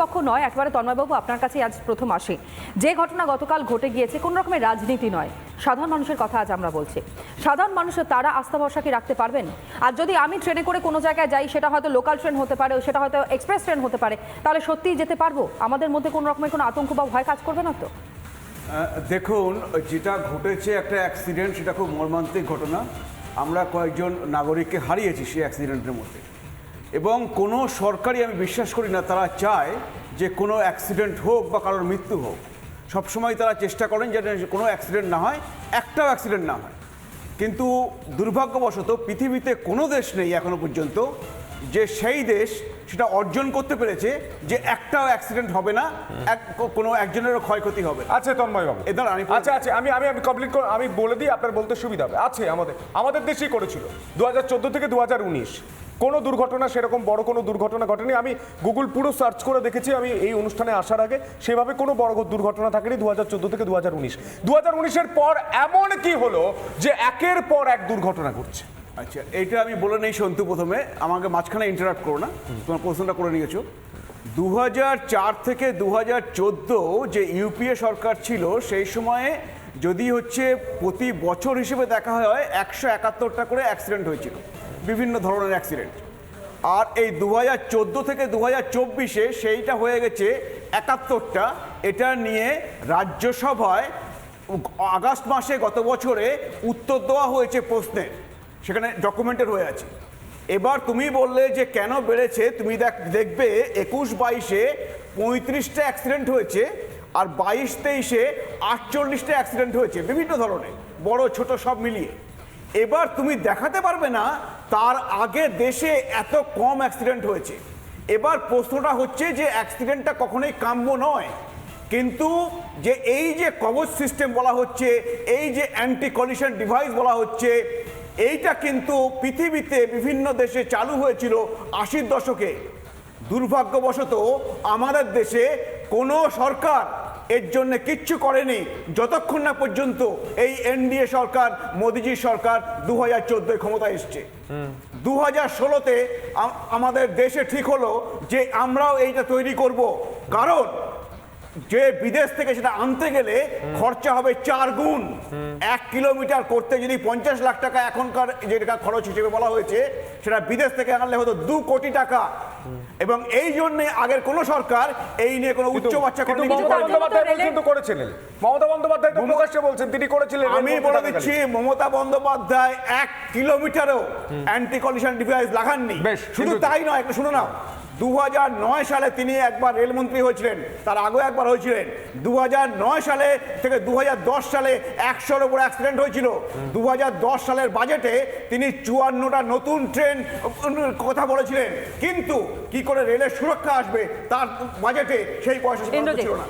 পক্ষ নয়, একবারে তন্ময়বাবু, আপনার কাছে আজ প্রথম আসি। যে ঘটনা গতকাল ঘটে গিয়েছে কোন রকমের রাজনীতি নয়। সাধারণ মানুষের কথা আজ আমরা বলছি। সাধারণ মানুষের তারা আস্থা ভরসা কি রাখতে পারবেন? আর যদি আমি ট্রেনে করে কোনো জায়গায় যাই, সেটা হয়তো লোকাল ট্রেন হতে পারে, সেটা হয়তো এক্সপ্রেস ট্রেন হতে পারে, তাহলে সত্যিই যেতে পারব? আমাদের মধ্যে কোনো রকমের কোনো আতঙ্ক বা ভয় কাজ করবে না তো? দেখুন, যেটা ঘটেছে, একটা অ্যাক্সিডেন্ট সেটা খুব মর্মান্তিক ঘটনা। আমরা কয়েকজন নাগরিককে হারিয়েছি সেই অ্যাক্সিডেন্টের মধ্যে। এবং কোনো সরকারই আমি বিশ্বাস করি না তারা চায় যে কোনো অ্যাক্সিডেন্ট হোক বা কারোর মৃত্যু হোক। সবসময় তারা চেষ্টা করেন যেন কোনো অ্যাক্সিডেন্ট না হয় একটাও অ্যাক্সিডেন্ট না হয়। কিন্তু দুর্ভাগ্যবশত পৃথিবীতে কোনো দেশ নেই এখনও পর্যন্ত যে সেই দেশ সেটা অর্জন করতে পেরেছে যে একটাও অ্যাক্সিডেন্ট হবে না এক কোনো একজনেরও ক্ষয়ক্ষতি হবে আচ্ছা তন্ময় বাবু এ দাঁড়ান, আমি আচ্ছা আচ্ছা আমি আমি আমি কমপ্লিট আমি বলে দিই আপনার বলতে সুবিধা হবে। আছে আমাদের আমাদের দেশেই করেছিল। দু হাজার চোদ্দ থেকে দু হাজার উনিশ। কোনো দুর্ঘটনা সেরকম বড় কোনো দুর্ঘটনা ঘটেনি। আমি গুগল পুরো সার্চ করে দেখেছি, আমি এই অনুষ্ঠানে আসার আগে। সেভাবে কোনো বড় দুর্ঘটনা থাকেনি দু হাজার চোদ্দ থেকে দু হাজার উনিশ। দু হাজার উনিশের পর এমন কি হলো যে একের পর এক দুর্ঘটনা ঘটছে? আচ্ছা এইটা আমি বলে নেই সন্তু প্রথমে। আমাকে মাঝখানে ইন্টারাপ্ট করো না। তোমার প্রশ্নটা করে নিয়েছো। দু থেকে দু যে ইউপিএ সরকার ছিল, সেই সময়ে যদি হচ্ছে প্রতি বছর হিসেবে দেখা হয়, একশো একাত্তরটা করে অ্যাক্সিডেন্ট হয়েছিল। বিভিন্ন ধরনের অ্যাক্সিডেন্ট আর এই দু হাজার চোদ্দ থেকে দু হাজার চব্বিশে সেইটা হয়ে গেছে একাত্তরটা। এটা নিয়ে রাজ্যসভায় আগস্ট মাসে গত বছরে উত্তর দেওয়া হয়েছে প্রশ্নের সেখানে ডকুমেন্টেড হয়ে আছে। এবার তুমি বললে যে কেন বেড়েছে, তুমি দেখ, দেখবে একুশ বাইশে পঁয়ত্রিশটা অ্যাক্সিডেন্ট হয়েছে আর বাইশ তেইশে আটচল্লিশটা অ্যাক্সিডেন্ট হয়েছে। বিভিন্ন ধরনের, বড়, ছোট সব মিলিয়ে। এবার তুমি দেখাতে পারবে না তার আগে দেশে এত কম অ্যাক্সিডেন্ট হয়েছে। এবার প্রশ্নটা হচ্ছে যে অ্যাক্সিডেন্টটা কখনোই কাম্য নয়। কিন্তু যে এই যে কবচ সিস্টেম বলা হচ্ছে, এই যে অ্যান্টি কলিশন ডিভাইস বলা হচ্ছে, এইটা কিন্তু পৃথিবীতে বিভিন্ন দেশে চালু হয়েছিল আশির দশকে। দুর্ভাগ্যবশত আমাদের দেশে কোনো সরকার এর জন্য কিচ্ছু করেনি। যতক্ষণ না পর্যন্ত এই এনডিএ সরকার মোদিজির সরকার দু হাজার চোদ্দোয় ক্ষমতায় এসছে। দু হাজার ষোলোতে আমাদের দেশে ঠিক হলো যে আমরাও এইটা তৈরি করব। কারণ যে বিদেশ থেকে সেটা আনতে গেলে খরচা হবে চার গুণ। এক কিলোমিটার করতে যদি পঞ্চাশ লাখ টাকা এখনকার যেটা খরচ হিসেবে বলা হয়েছে সেটা বিদেশ থেকে আনলে হতো দু কোটি টাকা। এবং এই জন্য আগের কোন সরকার এই নিয়ে কোনো উচ্চ বাচ্চা কোনো মমতা বন্দ্যোপাধ্যায় বলছেন তো করেছিলেন। মমতা বন্দ্যোপাধ্যায় তো প্রকাশ্যে বলছেন তিনি করেছিলেন। আমি বলে দিচ্ছি মমতা বন্দ্যোপাধ্যায় এক কিলোমিটারও অ্যান্টি কলিশন ডিভাইস লাগাননি। শুধু তাই নয় একটু শুনো না দু নয় সালে তিনি একবার রেলমন্ত্রী হয়েছিলেন তার আগেও একবার হয়েছিলেন। দু নয় সালে থেকে দু হাজার দশ সালে একশোর উপর অ্যাক্সিডেন্ট হয়েছিল। দু হাজার দশ সালের বাজেটে তিনি চুয়ান্নটা নতুন ট্রেন কথা বলেছিলেন। কিন্তু কি করে রেলের সুরক্ষা আসবে তার বাজেটে সেই পয়সা ছিল না।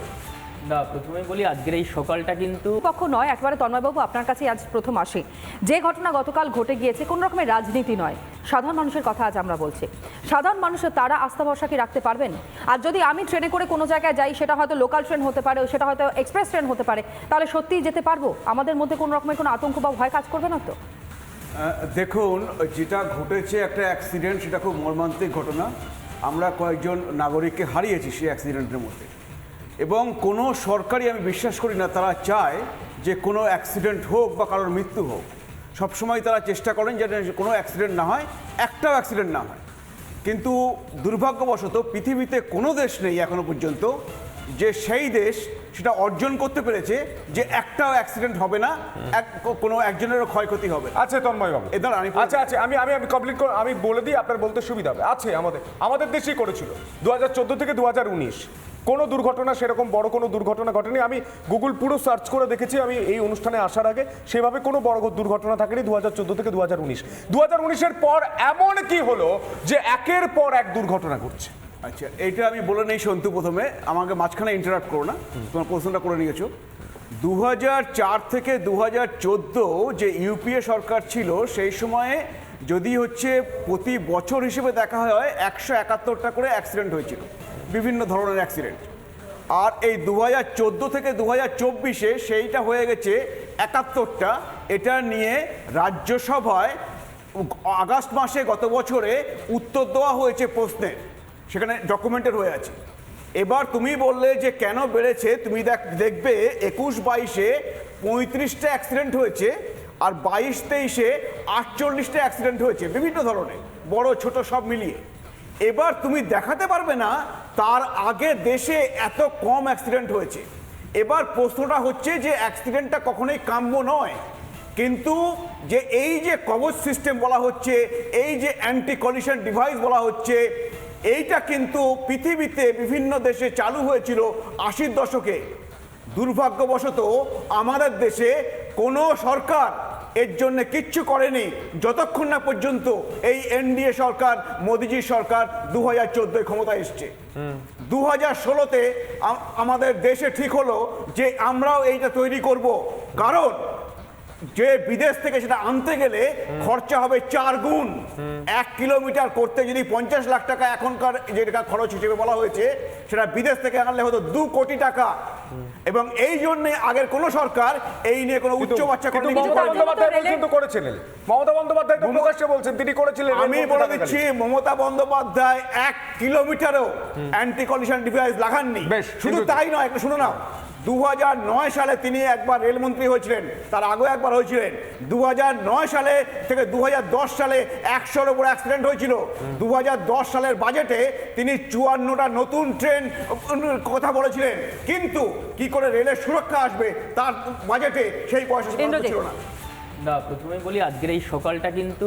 না প্রথমে বলি আজকের এই সকালটা কিন্তু পক্ষ নয় একবারে তন্ময়বাবু আপনার কাছে আজ প্রথম আসি। যে ঘটনা গতকাল ঘটে গিয়েছে কোন রকমের রাজনীতি নয়। সাধারণ মানুষের কথা আজ আমরা বলছি। সাধারণ মানুষের তারা আস্থা ভরসা কি রাখতে পারবেন? আর যদি আমি ট্রেনে করে কোনো জায়গায় যাই সেটা হয়তো লোকাল ট্রেন হতে পারে সেটা হয়তো এক্সপ্রেস ট্রেন হতে পারে তাহলে সত্যিই যেতে পারব? আমাদের মধ্যে কোনো রকমের কোনো আতঙ্ক বা ভয় কাজ করবে না তো? দেখুন যেটা ঘটেছে একটা অ্যাক্সিডেন্ট সেটা খুব মর্মান্তিক ঘটনা। আমরা কয়েকজন নাগরিককে হারিয়েছি সেই অ্যাক্সিডেন্টের মধ্যে। এবং কোনো সরকারই আমি বিশ্বাস করি না তারা চায় যে কোনো অ্যাক্সিডেন্ট হোক বা কারোর মৃত্যু হোক। সবসময় তারা চেষ্টা করেন যেন কোনো অ্যাক্সিডেন্ট না হয় একটাও অ্যাক্সিডেন্ট না হয়। কিন্তু দুর্ভাগ্যবশত পৃথিবীতে কোনো দেশ নেই এখনও পর্যন্ত যে সেই দেশ সেটা অর্জন করতে পেরেছে যে একটাও অ্যাক্সিডেন্ট হবে না এক কোনো একজনেরও ক্ষয়ক্ষতি হবে আছে তন্ময় বাবু। এ দাঁড়ান, আচ্ছা আচ্ছা আমি আমি আমি কমপ্লিট আমি বলে দিই আপনার বলতে সুবিধা হবে। আছে আমাদের আমাদের দেশেই করেছিল। দু হাজার চোদ্দ থেকে দু হাজার উনিশ। কোনো দুর্ঘটনা সেরকম বড় কোনো দুর্ঘটনা ঘটেনি। আমি গুগল পুরো সার্চ করে দেখেছি, আমি এই অনুষ্ঠানে আসার আগে সেভাবে কোনো বড় দুর্ঘটনা থাকেনি দু হাজার চোদ্দ থেকে দু হাজার উনিশ। দু হাজার উনিশের পর এমন কি হলো যে একের পর এক দুর্ঘটনা ঘটছে? আচ্ছা এইটা আমি বলে নেই সন্তু প্রথমে। আমাকে মাঝখানে ইন্টারাপ্ট করো না, তোমার প্রশ্নটা করে নিয়েছো। দু থেকে দু যে ইউপিএ সরকার ছিল, সেই সময়ে যদি হচ্ছে প্রতি বছর হিসেবে দেখা হয়, একশো একাত্তরটা করে অ্যাক্সিডেন্ট হয়েছিল। বিভিন্ন ধরনের অ্যাক্সিডেন্ট আর এই দু হাজার চোদ্দ থেকে দু হাজার চব্বিশে সেইটা হয়ে গেছে একাত্তরটা। এটা নিয়ে রাজ্যসভায় আগস্ট মাসে গত বছরে উত্তর দেওয়া হয়েছে প্রশ্নের সেখানে ডকুমেন্টেড হয়ে আছে। এবার তুমি বললে যে কেন বেড়েছে, তুমি দেখ, দেখবে একুশ বাইশে পঁয়ত্রিশটা অ্যাক্সিডেন্ট হয়েছে আর বাইশ তেইশে আটচল্লিশটা অ্যাক্সিডেন্ট হয়েছে। বিভিন্ন ধরনের, বড়, ছোট, সব মিলিয়ে। এবার তুমি দেখাতে পারবে না তার আগে দেশে এত কম অ্যাক্সিডেন্ট হয়েছে। এবার প্রশ্নটা হচ্ছে যে অ্যাক্সিডেন্টটা কখনোই কাম্য নয়। কিন্তু যে এই যে কবচ সিস্টেম বলা হচ্ছে, এই যে অ্যান্টি কলিশন ডিভাইস বলা হচ্ছে, এইটা কিন্তু পৃথিবীতে বিভিন্ন দেশে চালু হয়েছিল আশির দশকে। দুর্ভাগ্যবশত আমাদের দেশে কোনো সরকার এর জন্য কিচ্ছু করেনি। যতক্ষণ না পর্যন্ত এই এনডিএ সরকার মোদিজির সরকার দু হাজার চোদ্দোয় ক্ষমতায় এসছে। দু হাজার ষোলোতে আমাদের দেশে ঠিক হলো যে আমরাও এইটা তৈরি করব। কারণ যে বিদেশ থেকে সেটা আনতে গেলে খরচা হবে চার গুণ। এক কিলোমিটার করতে যদি পঞ্চাশ লাখ টাকা এখনকার যেটা খরচ হিসেবে বলা হয়েছে সেটা বিদেশ থেকে আনলে হতো দু কোটি টাকা। এবং এই জন্য আগের কোন সরকার এই নিয়ে কোনো উচ্চ বাচ্চা কিন্তু মমতা বন্দ্যোপাধ্যায় পর্যন্ত করেছিলেন মমতা বন্দ্যোপাধ্যায় তো প্রকাশ্যে বলছেন তিনি করেছিলেন আমি বলে দিচ্ছি মমতা বন্দ্যোপাধ্যায় এক কিলোমিটারও অ্যান্টি কলিশন ডিভাইস লাগাননি। বেশ, শুধু তাই নয় একটু শুনে নাও। দু নয় সালে তিনি একবার রেলমন্ত্রী হয়েছিলেন তার আগেও একবার হয়েছিলেন। দু নয় সালে থেকে দু হাজার দশ সালে একশোর উপর অ্যাক্সিডেন্ট হয়েছিল। দু হাজার দশ সালের বাজেটে তিনি চুয়ান্নটা নতুন ট্রেন কথা বলেছিলেন। কিন্তু কি করে রেলের সুরক্ষা আসবে তার বাজেটে সেই পয়সা। ছিল না। না প্রথমে বলি আজকের এই সকালটা কিন্তু